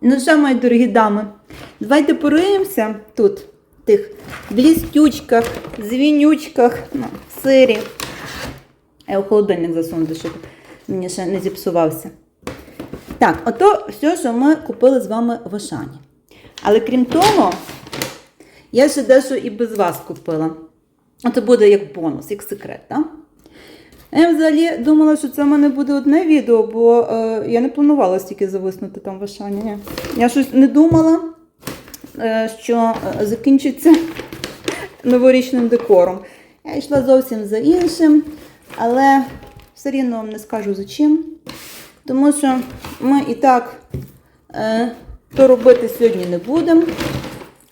Ну що, мої дорогі дами, давайте пориємося тут, в тих блістючках, звінючках, ну, сирі. Я в холодильник засунути, щоб мені ще не зіпсувався. Так, ото все, що ми купили з вами в Ашані. Але крім того, я ще дещо і без вас купила. Це буде як бонус, як секрет, так? Я взагалі думала, що це в мене буде одне відео, бо е, я не планувала стільки зависнути там в Ашані. Я щось не думала, е, що е, закінчиться новорічним декором. Я йшла зовсім за іншим, але все рівно вам не скажу за чим. Тому що ми і так е, то робити сьогодні не будемо.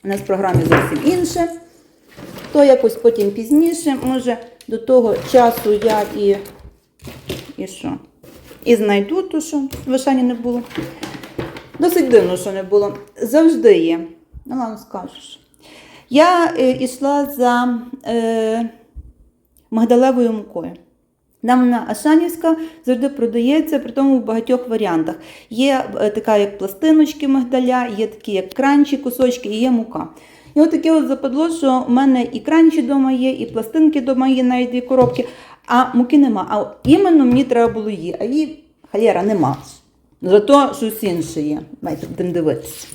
У нас в програмі зовсім інше. То якось потім пізніше. Може, до того часу я і. І що? І знайду ту, що в Ашані не було. Досить дивно, що не було. Завжди є. Ну, ладно, скажеш. Я е, йшла за е, мигдалевою мукою. Там вона Ашанівська завжди продається, при тому в багатьох варіантах. Є е, така, як пластиночки мигдаля, є такі, як кранчі, кусочки, і є мука. І от таке от западло, що в мене і кранчі вдома є, і пластинки вдома є, навіть дві коробки, а муки нема. А іменно мені треба було її, а її халєра нема. Зато щось інше є. Давайте будемо дивитися.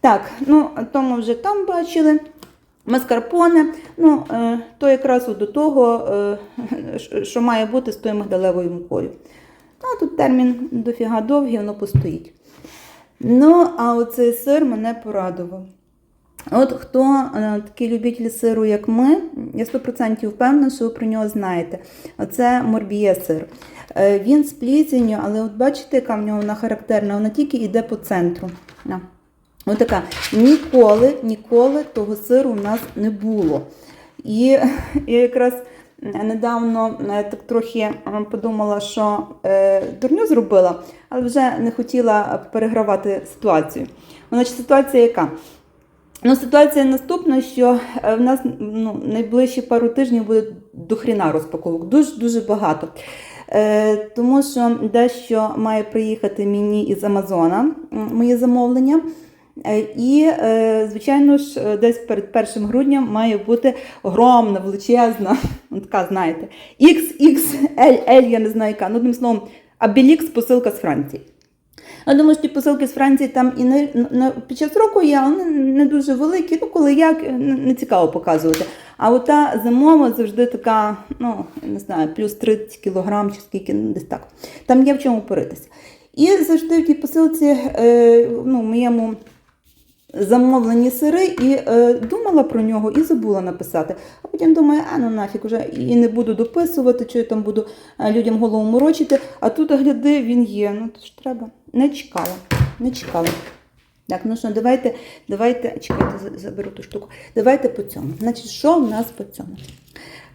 Так, ну, то ми вже там бачили. Маскарпоне, ну, е, то якраз до того, е, що- має бути з тою мигдалевою мукою. А тут термін дофіга довгий, воно постоїть. Ну, а оцей сир мене порадував. От хто е, такі любителі сиру, як ми, я 100% впевнена, що ви про нього знаєте. Оце морбіє сир. Е, він з плісенью, але от бачите, яка в нього вона характерна, вона тільки йде по центру. На. Ось така. Ніколи, ніколи того сиру у нас не було. І я якраз недавно е, так трохи подумала, що дурню зробила, але вже не хотіла перегравати ситуацію. Значить, ситуація яка? Ну, ситуація наступна, що е, в нас ну, найближчі пару тижнів буде до хріна розпаковок, дуже дуже багато. Е, тому що дещо має приїхати мені із Амазона, моє замовлення. Е, І, е, звичайно ж, десь перед 1 грудня має бути огромна, величезна, ну, така, знаєте, XXLL, я не знаю яка, ну, одним словом, Абілікс посилка з Франції. Я думаю, що ті посилки з Франції там і не, під час року є, вони не дуже великі, ну коли як, не цікаво показувати. А от та зимова завжди така, ну, не знаю, плюс 30 кілограм чи скільки, ну, десь так. Там є в чому поритися. І завжди в тій посилці, е, ну, в моєму замовлені сири і е, думала про нього і забула написати. А потім думаю, а ну нафіг вже і не буду дописувати, чи я там буду е, людям голову морочити. А тут гляди, він є. Ну то ж треба. Не чекала, не чекала. Так, ну що, давайте, давайте, чекайте, заберу ту штуку. Давайте по цьому. Значить, що в нас по цьому?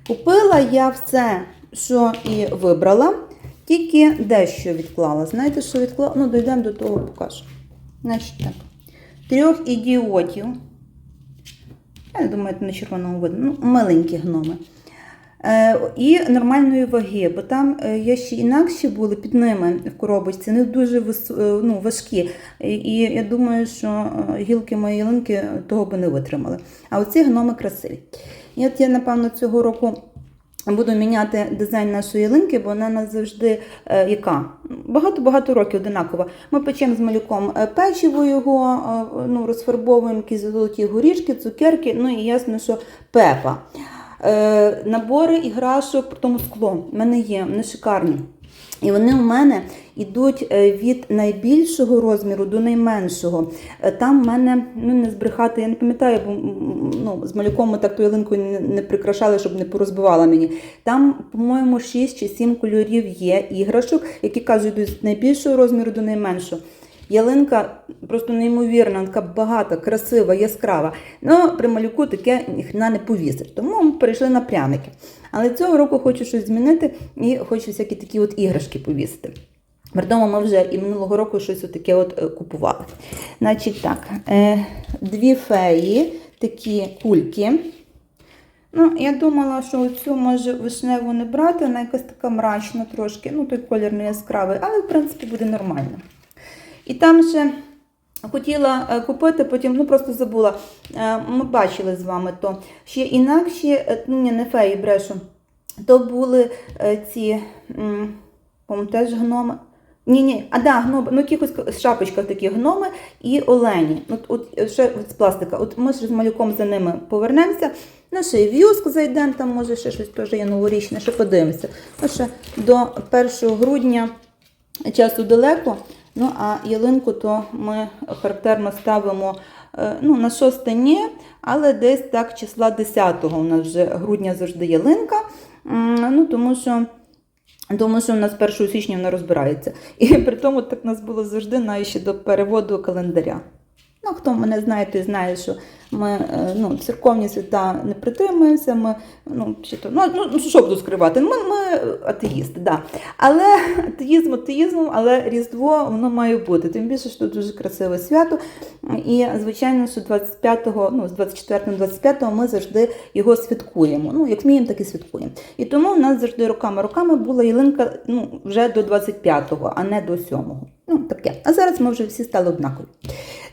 Купила я все, що і вибрала, тільки дещо відклала. Знаєте, що відклала? Ну, дійдемо до того, покажу. Значить так. Трьох ідіотів. Я не думаю, це на червоному видно. Ну, маленькі гноми. Е, і нормальної ваги, бо там е, є ще інакші були під ними в коробочці, не дуже е, ну, важкі. І, я думаю, що е, гілки моєї ялинки того би не витримали. А оці гноми красиві. І от я, напевно, цього року буду міняти дизайн нашої ялинки, бо вона у нас завжди е, яка? Багато-багато років одинакова. Ми печемо з малюком е, печиво його, е, ну, розфарбовуємо якісь золоті горішки, цукерки, ну і ясно, що пепа. Е, набори іграшок, тому скло. в мене є, вони шикарні. І вони у мене йдуть е, від найбільшого розміру до найменшого. Е, Там в мене ну не збрехати, я не пам'ятаю, бо ну, з малюком ми так ту ялинку не, прикрашали, щоб не порозбивала мені. Там, по-моєму, 6 чи 7 кольорів є іграшок, які кажуть йдуть з найбільшого розміру до найменшого. Ялинка просто неймовірна, така багата, красива, яскрава. Ну, при малюку таке ніхрена не повісиш. Тому ми перейшли на пряники. Але цього року хочу щось змінити і хочу всякі такі от іграшки повісити. При ми вже і минулого року щось таке от е, купували. Значить так, е, дві феї, такі кульки. Ну, я думала, що оцю може вишневу не брати, вона якась така мрачна трошки, ну той колір не яскравий, але в принципі буде нормально. І там ще хотіла е, купити, потім ну просто забула. Е, Ми бачили з вами то. Ще інакші, е, ну ні, не феї брешу. То були ці, теж гноми. Ні, ні, а да, гноми, ну якихось шапочках такі гноми і олені. От, от ще з пластика. От ми ж з малюком за ними повернемося. Ну, ще і в юск зайдемо, там може ще щось теж є новорічне, ще подивимося. Ну, ще до 1 грудня часу далеко. Ну, а ялинку то ми характерно ставимо е, ну, на 6 ні, але десь так числа 10-го у нас вже грудня завжди ялинка. Ну, тому що. Тому що у нас 1 січня вона розбирається. І при тому так у нас було завжди навіть ще до переводу календаря. Ну, хто мене знає, той знає, що ми е, ну, церковні свята не притримуємося. Ми, ну, чи то, ну, ну, що буду скривати? Ми, ми атеїсти, да. Але атеїзм атеїзмом, але Різдво воно має бути. Тим більше, що дуже красиве свято. І, звичайно, що 25-го, ну, з 24-25-го ми завжди його святкуємо. Ну, як вміємо, так і святкуємо. І тому в нас завжди роками-роками була ялинка ну, вже до 25-го, а не до 7-го. Ну, таке. А зараз ми вже всі стали однакові.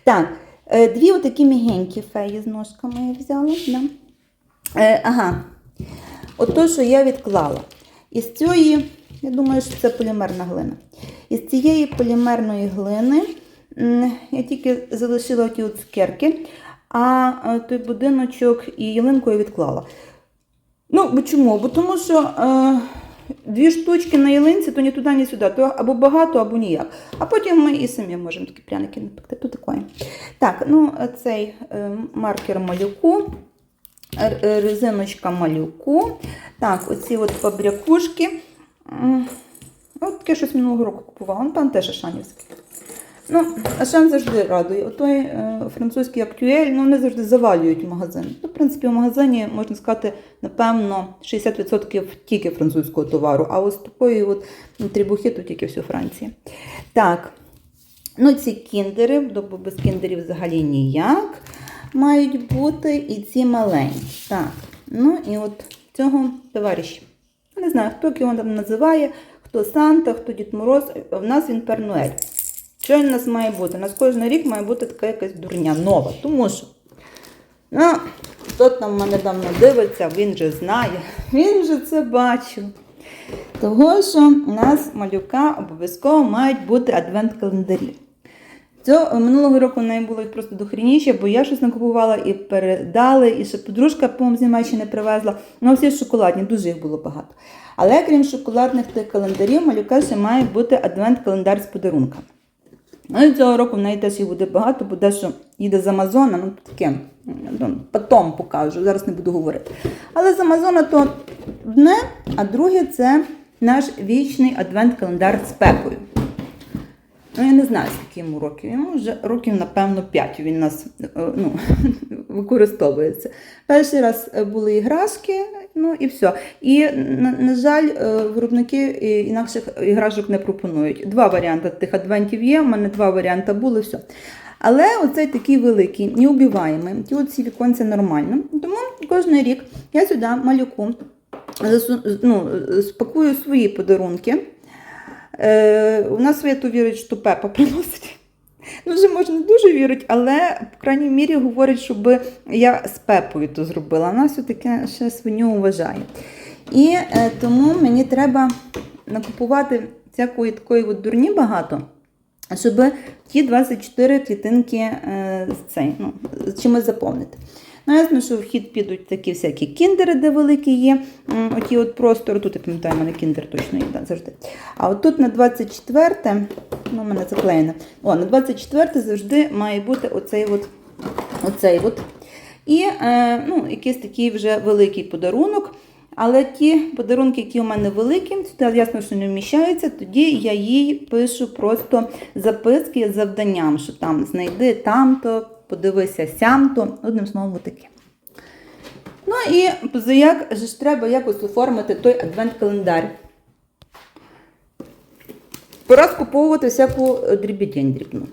Так, дві отакі мігенькі феї з ножками я взяла. Да. Е, ага. От то, що я відклала. Із цієї, я думаю, що це полімерна глина. Із цієї полімерної глини я тільки залишила ті от а е, той будиночок і ялинку я відклала. Ну, чому? Бо тому що е, дві штучки на ялинці, то ні туди, ні сюди. То або багато, або ніяк. А потім ми і самі можемо такі пряники напекти. то такої. Так, ну цей е, маркер малюку, е, резиночка малюку. Так, оці от побрякушки. От таке щось минулого року купувала. Ну, там теж Ашанівське. Ну, Ашан завжди радує. Отой е, французький актуель, ну вони завжди завалюють магазин. Ну, в принципі, в магазині, можна сказати, напевно, 60% тільки французького товару, а ось такої от трібухи тут тільки все Франції. Так, ну ці кіндери, бо без кіндерів взагалі ніяк мають бути. І ці маленькі. Так, ну і от цього товариша. Не знаю, хто його там називає, хто Санта, хто Дід Мороз. В нас він Пернуель. Що у нас має бути? У нас кожен рік має бути така якась дурня нова. Тому що, ну, хто там мене давно дивиться, він же знає, він вже це бачив. Того, що у нас малюка обов'язково мають бути адвент-календарі. Цього минулого року в неї було їх просто дохрініше, бо я щось накупувала і передали, і ще подружка, по-моєму, з Німеччини привезла. Ну, всі шоколадні, дуже їх було багато. Але крім шоколадних тих календарів, малюка ще має бути адвент-календар з подарунками. Ну і цього року в неї теж їх буде багато, бо дещо їде з Амазона, ну таке, ну, потім покажу, зараз не буду говорити. Але з Амазона то одне, а друге це наш вічний адвент-календар з пепою. Ну, я не знаю, скільки йому років. Йому вже років, напевно, 5 він нас е, ну, використовується. Перший раз е, були іграшки, ну і все. І, на, на жаль, е, виробники інакших іграшок не пропонують. Два варіанти тих адвентів є, у мене два варіанти були, все. Але оцей такий великий, неубиваємий, ті оці віконця нормально. Тому кожен рік я сюди малюку ну, спакую свої подарунки. Е, у нас свято вірить, що Пепа приносить. Ну, вже може не дуже вірить, але, по крайній мірі, говорить, щоб я з Пепою то зробила. Вона все-таки ще свиню вважає. І е, тому мені треба накупувати всякої такої от дурні багато, щоб ті 24 клітинки е, з цей, ну, чимось заповнити. Ну, ясно, що в хід підуть такі всякі кіндери, де великі є. Оті от простори, тут я пам'ятаю, у мене кіндер точно є завжди. А от тут на 24, ну, у мене заклеєно. О, на 24 завжди має бути оцей от, оцей от. І е, ну, якийсь такий вже великий подарунок. Але ті подарунки, які у мене великі, сюди ясно, що не вміщаються, тоді я їй пишу просто записки з завданням, що там знайди там-то, подивися сям-то, одним словом, таке. Ну і позаяк же ж треба якось оформити той адвент-календар. Пора скуповувати всяку е, дрібідень дрібну.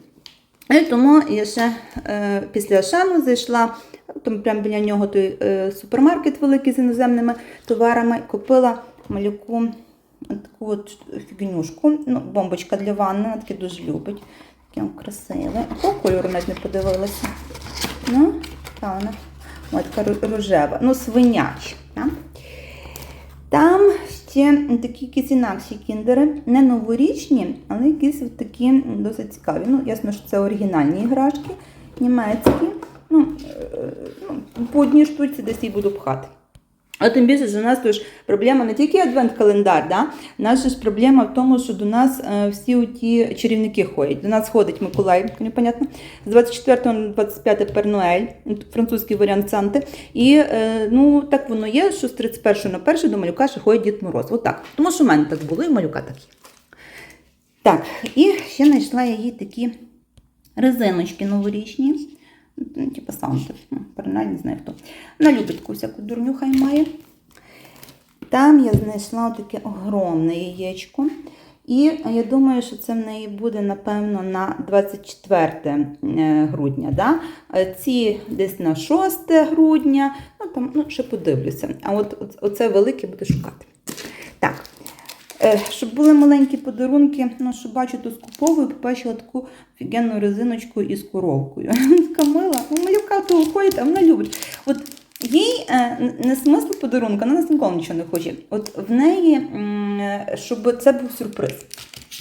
І тому я ще е, після Ашану зайшла, там прямо біля нього той е, супермаркет великий з іноземними товарами, купила малюку таку от фігнюшку, ну, бомбочка для ванни, вона таке дуже любить. Таке красиве. Якого кольору навіть не подивилася. Ну, та вона. Ось така рожева. Ну, свиняча. Так? Там ще такі якісь інакші кіндери, не новорічні, але якісь такі досить цікаві. Ну, ясно, що це оригінальні іграшки, німецькі. Ну, е, ну, по одній штуці десь її буду пхати. А тим більше, що у нас тож проблема не тільки адвент-календар, да? же ж проблема в тому, що до нас е, всі ті чарівники ходять. До нас ходить Миколай, непонятно, з 24 на 25 Пер Ноель, французький варіант Санти. І е, ну, так воно є, що з 31 на 1 до малюка ще ходить Дід Мороз. Отак. Тому що в мене так було, і малюка так є. Так, і ще знайшла я їй такі резиночки новорічні. Ну, Типа Санти. Ну, Перналь, не знаю хто. Вона любить всяку дурню, хай має. Там я знайшла таке огромне яєчко. І я думаю, що це в неї буде, напевно, на 24 е, грудня. Да? Ці десь на 6 грудня, ну там ну, ще подивлюся. А от оц- оце велике буду шукати. Так. Е, Щоб були маленькі подарунки, ну, що бачу, то скуповую, побачила таку офігенну резиночку із коровкою. Така малюка то ходить, а вона любить. От їй е, не смисл подарунка, вона нас ніколи нічого не хоче. От в неї, е, щоб це був сюрприз.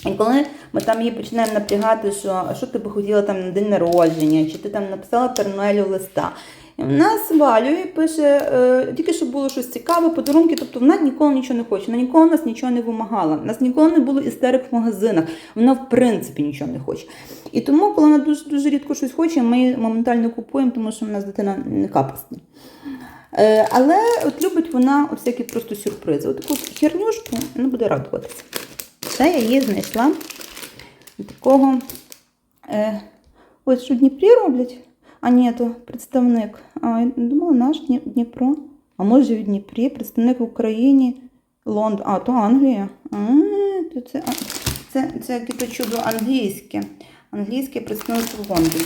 І коли ми там її починаємо напрягати, що що ти би хотіла там на день народження, чи ти там написала Пернуелю листа. Вона свалює, пише, е, тільки щоб було щось цікаве, подарунки, тобто вона ніколи нічого не хоче, вона ніколи нас нічого не вимагала. У нас ніколи не було істерик в магазинах, вона в принципі нічого не хоче. І тому, коли вона дуже, дуже рідко щось хоче, ми її моментально купуємо, тому що в нас дитина не капасна. Е, але от любить вона всякі просто сюрпризи. От таку хернюшку вона буде радуватися. Це я її знайшла такого. Е, ось що Дніпрі роблять. А ні, то представник. А, думала, наш Дніпро. А може в Дніпрі, представник в Україні, Лондон. А, то Англія. А, то це, це, це яке чудо англійське. Англійське представництво в Лондоні.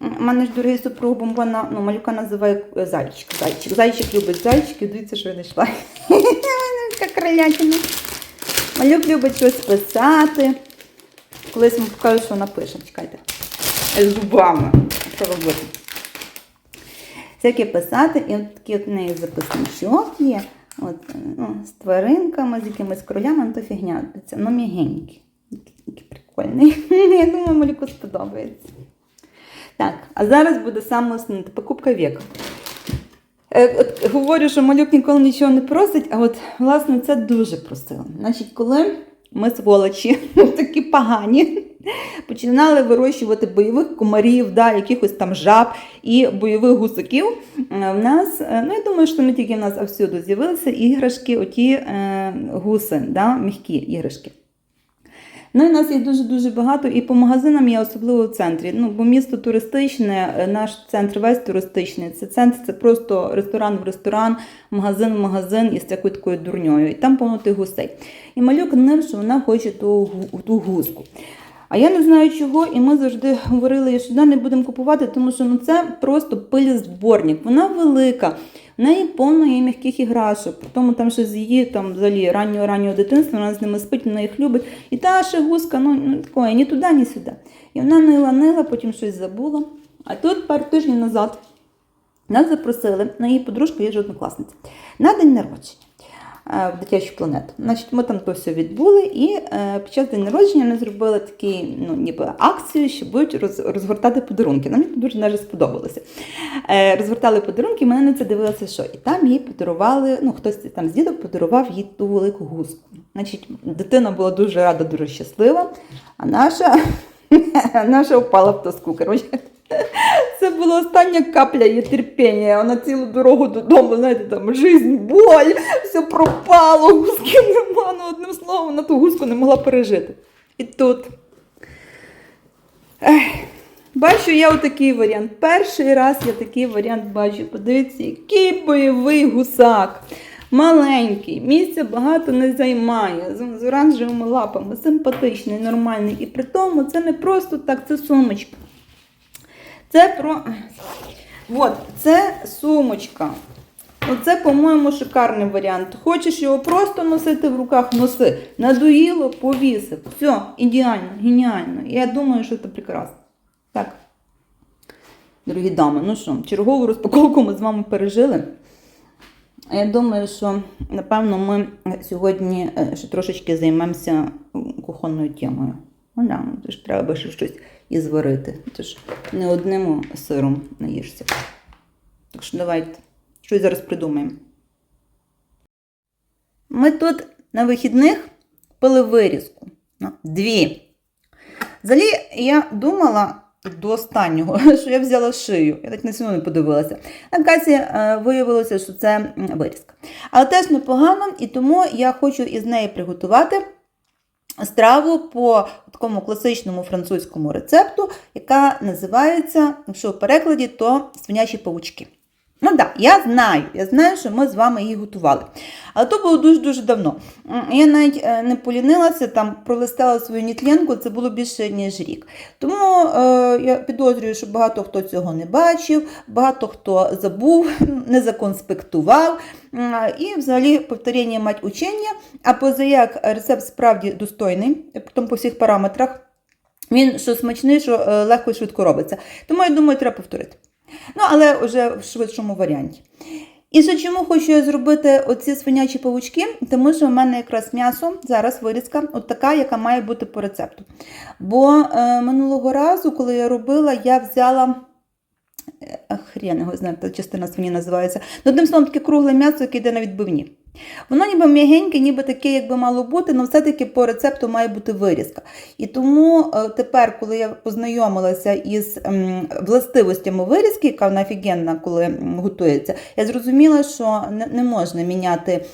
У мене ж дорогий супруг бомбона, ну, малюка називає е, зайчик. Зайчик. Зайчик любить зайчики, дивіться, що я знайшла. Кролятина. Малюк любить щось писати. Колись вам покажу, що напише. Чекайте. З зубами. Що робити? Всяке писати, і от такий от в неї записничок є. От, ну, з тваринками, з якимись кролями, ну то фігня. Це ну, м'ягенький. Який прикольний. Я думаю, малюку сподобається. Так, а зараз буде саме основне покупка віка. Е, От говорю, що малюк ніколи нічого не просить, а от власне це дуже просила. Значить, коли ми сволочі, такі погані, починали вирощувати бойових комарів, да, якихось там жаб і бойових гусаків, е, в нас, е, ну я думаю, що не тільки в нас, а всюди з'явилися іграшки, оті е, гуси, да, м'які іграшки. Ну і нас їх дуже-дуже багато, і по магазинам є особливо в центрі. Ну, бо місто туристичне, е, наш центр весь туристичний. Це центр, це просто ресторан в ресторан, магазин в магазин із такою такою дурньою. І там повно тих гусей. І малюк нив, що вона хоче ту, ту гуску. А я не знаю чого, і ми завжди говорили, що не будемо купувати, тому що ну, це просто пилізборник. Вона велика. В неї повно є м'яких іграшок. При тому там ще з її там взагалі раннього раннього дитинства, вона з ними спить, вона їх любить. І та ще гуска, ну, ну такої, ні туди, ні сюди. І вона нила, нила, потім щось забула. А тут пару тижнів назад нас запросили на її подружку, є ж однокласниця, на день народження в дитячу планету. Значить, ми там то все відбули, і е, під час день народження вони зробили такі, ну, ніби акцію, що будуть роз, розгортати подарунки. Нам дуже навіть сподобалося. Е, розгортали подарунки, мене на це дивилося, що і там їй подарували, ну хтось там з діток подарував їй ту велику гуску. Значить, дитина була дуже рада, дуже щаслива, а наша, наша впала в тоску. Коротше. Це була остання капля її терпіння. Вона цілу дорогу додому, знаєте, там жизнь, боль, все пропало, гуски нема. Ну, одним словом, вона ту гуску не могла пережити. І тут. Ех, бачу я отакий варіант. Перший раз я такий варіант бачу. Подивіться, який бойовий гусак. Маленький, місця багато не займає, з, оранжевими лапами, симпатичний, нормальний. І при тому це не просто так, це сумочка. Це про. От, це сумочка. Оце, по-моєму, шикарний варіант. Хочеш його просто носити в руках, носи. Надоїло, повісив. Все, ідеально, геніально. Я думаю, що це прекрасно. Так. Дорогі дами, ну що, чергову розпаковку ми з вами пережили. Я думаю, що напевно ми сьогодні е, ще трошечки займемося кухонною темою. Ну да, ну, треба ще щось і зварити. Ти ж не одним сиром наїшся. Так що давайте щось зараз придумаємо. Ми тут на вихідних пили вирізку. Ну, Дві. Взагалі, я думала до останнього, що я взяла шию. Я так на сьогодні не подивилася. На касі е, виявилося, що це вирізка. Але теж непогано, і тому я хочу із неї приготувати страву по такому класичному французькому рецепту, яка називається, якщо в перекладі, то свинячі павучки. Я знаю, я знаю, що ми з вами її готували. Але то було дуже-дуже давно. Я навіть е, не полінилася, там пролистала свою нітленку, це було більше, ніж рік. Тому е, я підозрюю, що багато хто цього не бачив, багато хто забув, не законспектував. І взагалі повторення мать учення, а позаяк рецепт справді достойний, по всіх параметрах. Він що смачний, що е, легко і швидко робиться. Тому я думаю, треба повторити. Ну, але вже в швидшому варіанті. І ще чому хочу я зробити оці свинячі павучки? Тому що в мене якраз м'ясо, зараз вирізка, от така, яка має бути по рецепту. Бо е, минулого разу, коли я робила, я взяла. е, Хрен його знає, та частина свині називається. Ну, одним словом, таке кругле м'ясо, яке йде на відбивні. Воно ніби м'ягеньке, ніби таке, як би мало бути, але все-таки по рецепту має бути вирізка. І тому е, тепер, коли я познайомилася із ем, властивостями вирізки, яка вона офігенна, коли готується, я зрозуміла, що не, можна міняти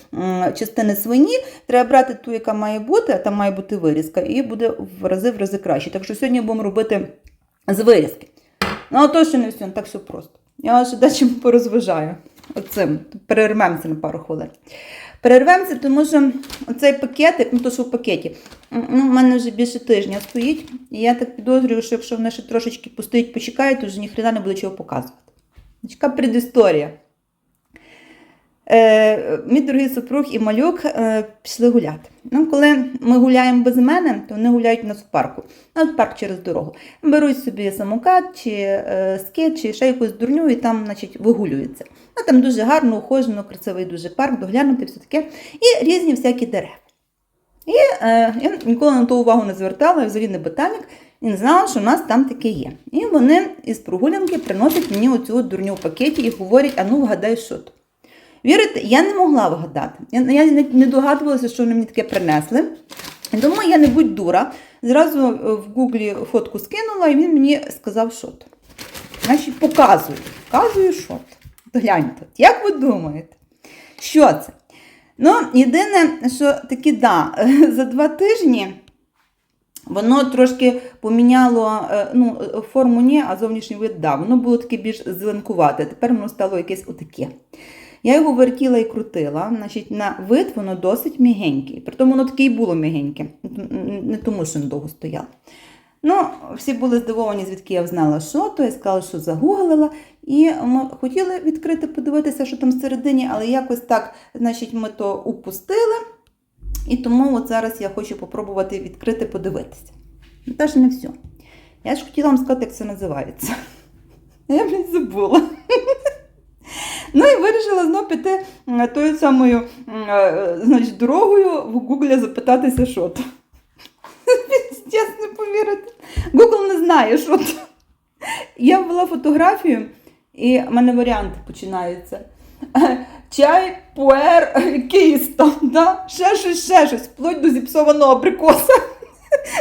частини свині, треба брати ту, яка має бути, а там має бути вирізка, і буде в рази в рази краще. Так що сьогодні будемо робити з вирізки. Ну, а то ще не все, так все просто. Я ще дечим порозважаю. Оцим. Перервемося на пару хвилин. Перервемося, тому що оцей пакетик, ну то, що в пакеті, ну, в мене вже більше тижня стоїть. І я так підозрюю, що якщо вона ще трошечки постоїть, почекають, то вже ніхрена не буде чого показувати. Така предісторія. Е, мій дорогий супруг і малюк е, пішли гуляти. Ну, коли ми гуляємо без мене, то вони гуляють у нас в парку. У нас парк через дорогу. Беруть собі самокат, чи е, скет, чи ще якусь дурню, і там, значить, вигулюються. Ну, там дуже гарно, ухожено, красивий дуже парк, доглянути, все таке. І різні всякі дерева. І е, я ніколи на то увагу не звертала, я взагалі не ботанік, і не знала, що в нас там таке є. І вони із прогулянки приносять мені оцю дурню в пакеті і говорять, а ну вгадай, що то. Вірите, я не могла вгадати. Я, я не, не догадувалася, що вони мені таке принесли. Тому я не будь дура. Зразу е, в гуглі фотку скинула, і він мені сказав, що то. Значить, показую. Показую, що то. Гляньте, як ви думаєте, що це? Ну, єдине, що таки, да, за два тижні воно трошки поміняло е, ну, форму ні, а зовнішній вид да. Воно було таке більш зеленкувате. Тепер воно стало якесь отаке. Я його вертіла і крутила. Значить, на вид воно досить м'ягеньке. Притому воно таке і було м'ягеньке. Не тому, що воно довго стояло. Ну, всі були здивовані, звідки я знала, що то. Я сказала, що загуглила. І ми хотіли відкрити, подивитися, що там всередині, але якось так, значить, ми то упустили. І тому от зараз я хочу попробувати відкрити, подивитися. Ну, Теж не все. Я ж хотіла вам сказати, як це називається. Я блін забула. Ну і вирішила знов піти тою самою е, значить, дорогою в Гуглі запитатися, що то. Чесно повірити. Google не знає, що то. Я ввела фотографію, і в мене варіанти починаються. Чай, пуер, якийсь там, да? ще щось, ще щось, вплоть до зіпсованого абрикоса.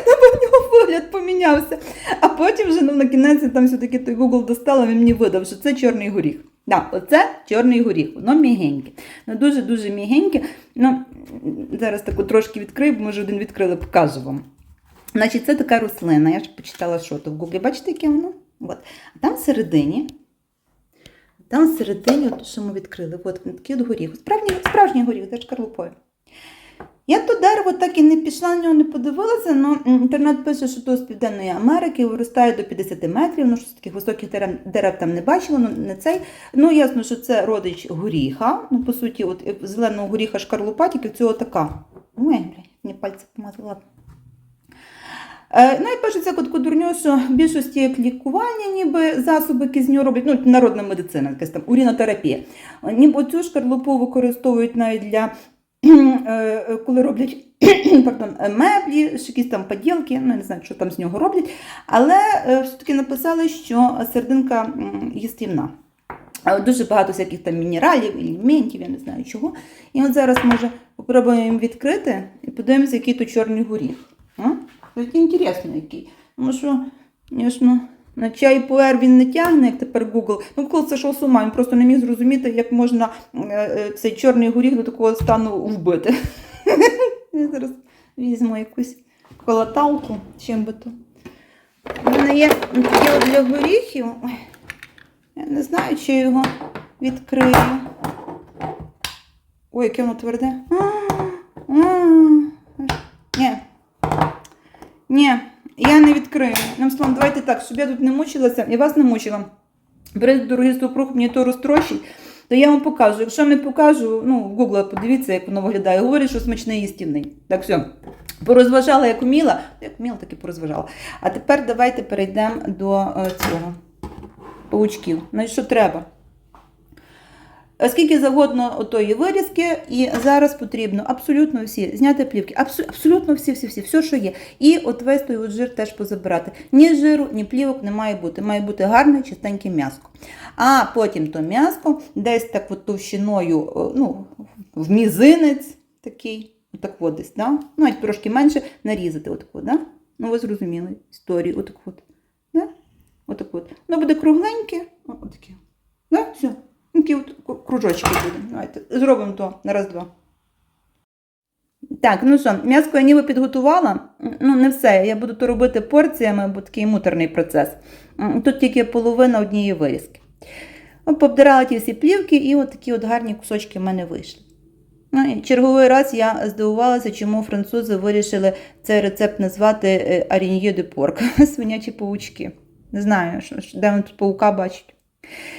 На нього вигляд помінявся. А потім вже ну, на кінець там все-таки той Google достала, він мені видав, що це чорний горіх. Так, оце чорний горіх, воно м'ягеньке. Ну, дуже-дуже м'ягеньке. Ну, зараз таку трошки відкрию, вже один відкрили, покажу вам. Значить, це така рослина. Я ж почитала, що то в Гуглі. Бачите, яке воно? От. А там всередині, там всередині, от, що ми відкрили, от такий от горіх. Справжній, справжній горіх, це шкарлупою. Я то дерево так і не пішла, на нього не подивилася, але інтернет пише, що то з Південної Америки виростає до 50 метрів, ну що таких високих дерев, дерев там не бачила, ну не цей. Ну ясно, що це родич горіха. Ну, по суті, от зеленого горіха шкарлупа, тільки цього така. Ой, блядь, мені пальці помазала. Е, Ну і пишеться кутку дурню, що більшості як лікування, ніби засоби, які з нього роблять, ну, народна медицина, якась там урінотерапія. Ніби цю шкарлупу використовують навіть для е, коли роблять пардон, е, меблі, якісь там поділки, ну я не знаю, що там з нього роблять. Але е, все-таки написали, що сердинка м, їстівна. Дуже багато всяких там мінералів, елементів, я не знаю чого. І от зараз, може, попробуємо відкрити і подивимося, який то чорний горіх. Це інтересно який. Тому що, звісно, на чай пуер він не тягне, як тепер Google. Ну, Google це що з ума, він просто не міг зрозуміти, як можна е, е, цей чорний горіх до такого стану вбити. Я зараз візьму якусь колоталку, чим би то. У мене є таке для горіхів. Я не знаю, чи його відкрию. Ой, яке воно тверде. Ні. Ні, я відкрию. Нам словом, давайте так, щоб я тут не мучилася і вас не мучила. Берете дорогий супруг, мені то розтрощить, то я вам покажу. Якщо не покажу, ну, в Google подивіться, як воно виглядає. Говорять, що смачний їстівний. Так все. Порозважала, як уміла, як уміла, так і порозважала. А тепер давайте перейдемо до е, цього паучків. І що треба? Скільки завгодно отої вирізки, і зараз потрібно абсолютно всі зняти плівки, абсолютно всі, всі, всі, все, що є. І от весь той от жир теж позабирати. Ні жиру, ні плівок не має бути. Має бути гарне, чистеньке м'яско. А потім то м'яско десь так от товщиною, о, ну, в мізинець такий, отак от десь, да? ну, навіть трошки менше нарізати. Отак от, да? Ну, ви зрозуміли історію. Отак от. Да? Отак от. Воно буде кругленьке, отаке. Да? Все. Такі от кружочки будуть. Давайте зробимо то на раз-два. Так, ну що, м'яско я ніби підготувала. Ну, не все. Я буду то робити порціями, бо такий муторний процес. Тут тільки половина однієї вирізки. От Пообдирала ті всі плівки, і от такі от гарні кусочки в мене вийшли. Ну, і черговий раз я здивувалася, чому французи вирішили цей рецепт назвати е, аріньє де порк. Свинячі паучки. Не знаю, де вони тут паука бачать.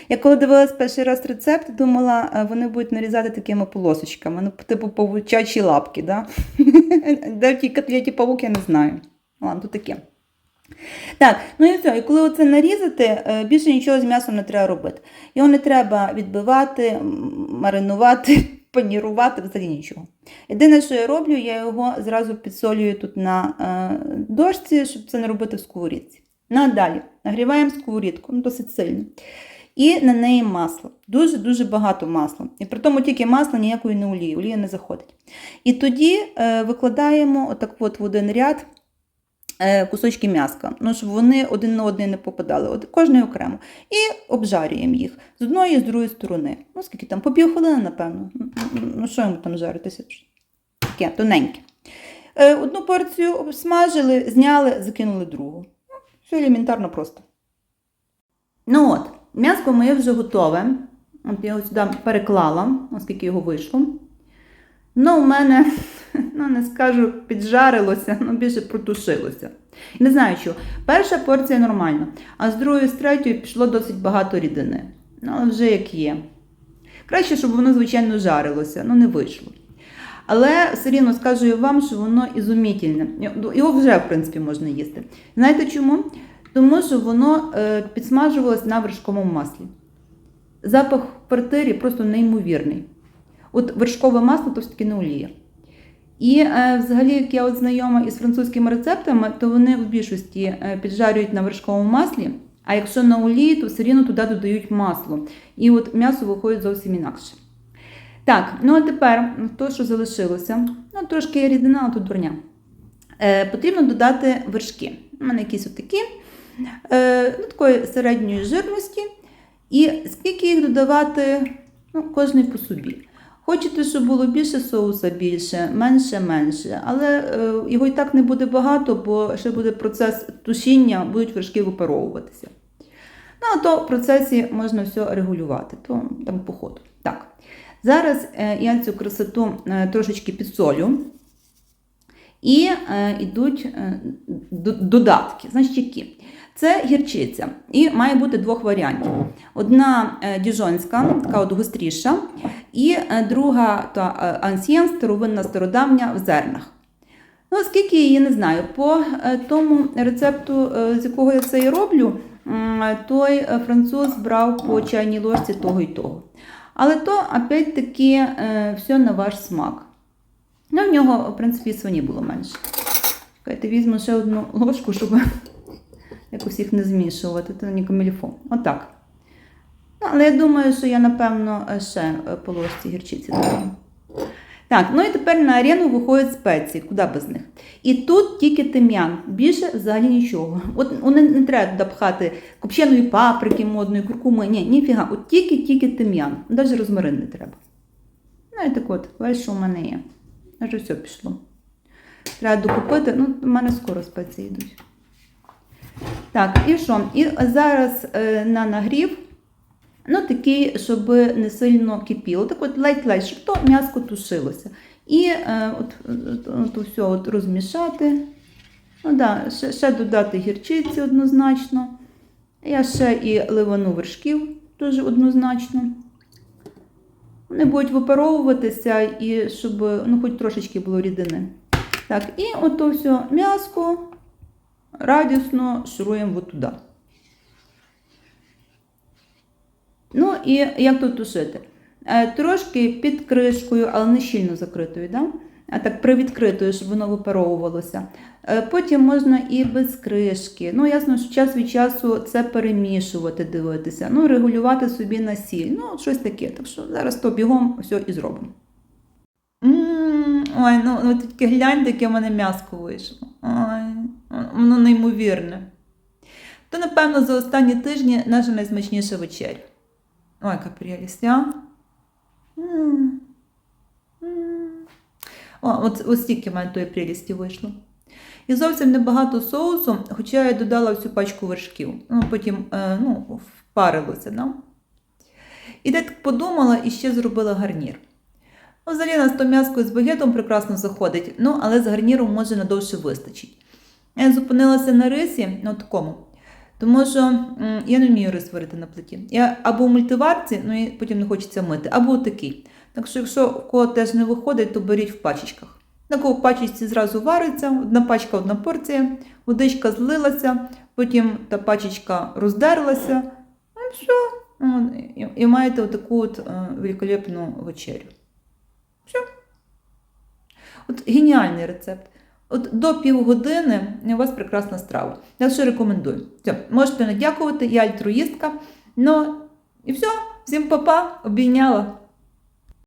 Я коли дивилась перший раз рецепт, думала, е, вони будуть нарізати такими полосочками, ну, типу павучачі лапки. Да? Де в тій котлеті павук, я не знаю. Ладно, тут таке. Так, ну і все. І коли оце нарізати, е, більше нічого з м'ясом не треба робити. Його не треба відбивати, маринувати, панірувати, взагалі нічого. Єдине, що я роблю, я його зразу підсолюю тут на е, дошці, щоб це не робити в сковорідці. Ну а далі нагріваємо сковорідку, ну досить сильно. І на неї масло. Дуже-дуже багато масла. І при тому тільки масло ніякої не олії, олія не заходить. І тоді е, викладаємо отак от в один ряд е, кусочки м'яска, ну, щоб вони один на один не попадали, от, кожний окремо. І обжарюємо їх з одної і з другої сторони. Ну, скільки там, по півхвилини, напевно. Ну, що йому там жаритися? Таке, тоненьке. Е, Одну порцію обсмажили, зняли, закинули другу. Ну, Все елементарно просто. Ну от, м'яско моє вже готове. От я його сюди переклала, оскільки його вийшло. Ну, у мене, ну не скажу, піджарилося, ну більше протушилося. Не знаю що. Перша порція нормальна, а з другої, з третьої пішло досить багато рідини. Ну, але вже як є. Краще, щоб воно, звичайно, жарилося, ну не вийшло. Але все рівно скажу вам, що воно ізумітельне. Його вже, в принципі, можна їсти. Знаєте чому? Тому що воно е, підсмажувалось на вершковому маслі. Запах в квартирі просто неймовірний. От вершкове масло то все-таки не олія. І е, взагалі, як я от знайома із французькими рецептами, то вони в більшості е, піджарюють на вершковому маслі, а якщо на олії, то все рівно туди додають масло. І от м'ясо виходить зовсім інакше. Так, ну а тепер то, що залишилося, ну трошки рідина, а тут дурня. Е, потрібно додати вершки. У мене якісь отакі, ну, такої середньої жирності. І скільки їх додавати, ну, кожний по собі. Хочете, щоб було більше соуса більше, менше менше, але е, його і так не буде багато, бо ще буде процес тушіння, будуть вершки випаровуватися. Ну, а то в процесі можна все регулювати, то там по ходу. Так. Зараз е, я цю красоту е, трошечки підсолю. І е, йдуть е, додатки. Значить, які? Це гірчиця. І має бути двох варіантів. Одна е, діжонська, така от густріша, і е, друга е, ансьєн, старовинна стародавня в зернах. Ну, оскільки я її не знаю, по е, тому рецепту, е, з якого я це і роблю, той е, француз брав по чайній ложці того і того. Але то, опять-таки, е, все на ваш смак. Ну, в нього, в принципі, свині було менше. Чекайте, візьму ще одну ложку, щоб якось їх не змішувати. Це не камільфо. Отак. Ну, але я думаю, що я, напевно, ще е, по ложці гірчиці додам. Так, ну і тепер на арену виходять спеції, куди без них. І тут тільки тим'ян, більше взагалі нічого. От не, не треба туди пхати копченої паприки модної, куркуми. Ні, ніфіга, от тільки-тільки тим'ян. Навіть розмарин не треба. Ну і так от, бачиш, що в мене є. Аж все пішло. Треба докупити, ну, в мене скоро спеції йдуть. Так, і що? І зараз е, на нагрів, ну такий, щоб не сильно кипіло. Так от ледь-ледь, щоб то м'яско тушилося. І е, от, от, от все от розмішати. Ну да, ще, ще додати гірчиці однозначно. Я ще і ливану вершків теж однозначно. Вони будуть випаровуватися і щоб ну, хоч трошечки було рідини. Так, і ото все м'яско радісно шуруємо туди. Ну і як тут тушити? Е, Трошки під кришкою, але не щільно закритою, да? а так привідкритою, щоб воно випаровувалося. Е, Потім можна і без кришки. Ну, ясно, що час від часу це перемішувати, дивитися, ну, регулювати собі на сіль. Ну, щось таке. Так що зараз то бігом все і зробимо. Ой, ну, ну тільки гляньте, яке в мене м'яско вийшло. Ой, воно неймовірне. То, напевно, за останні тижні наша найсмачніша вечеря. Ой, яка прелість, а? М. М. О, от, ось стільки в мене тої прелісті вийшло. І зовсім небагато соусу, хоча я додала всю пачку вершків. Ну, потім е, ну, впарилося. Да? І так подумала і ще зробила гарнір. Ну, взагалі нас то м'яско з багетом прекрасно заходить, ну, але з гарніром може надовше вистачить. Я зупинилася на рисі, ну такому. Тому що я не вмію рис варити на плиті. Я або в мультиварці, ну і потім не хочеться мити, або такий. Так що, якщо в кого теж не виходить, то беріть в пачечках. На кого в пачечці зразу вариться, одна пачка, одна порція, водичка злилася, потім та пачечка роздерлася, все. Ну, І, і маєте отаку от е, великолепну вечерю. Все. От геніальний рецепт. От до півгодини у вас прекрасна страва. Я що рекомендую. Все, можете не дякувати, я альтруїстка. Ну і все, всім па-па, обійняла.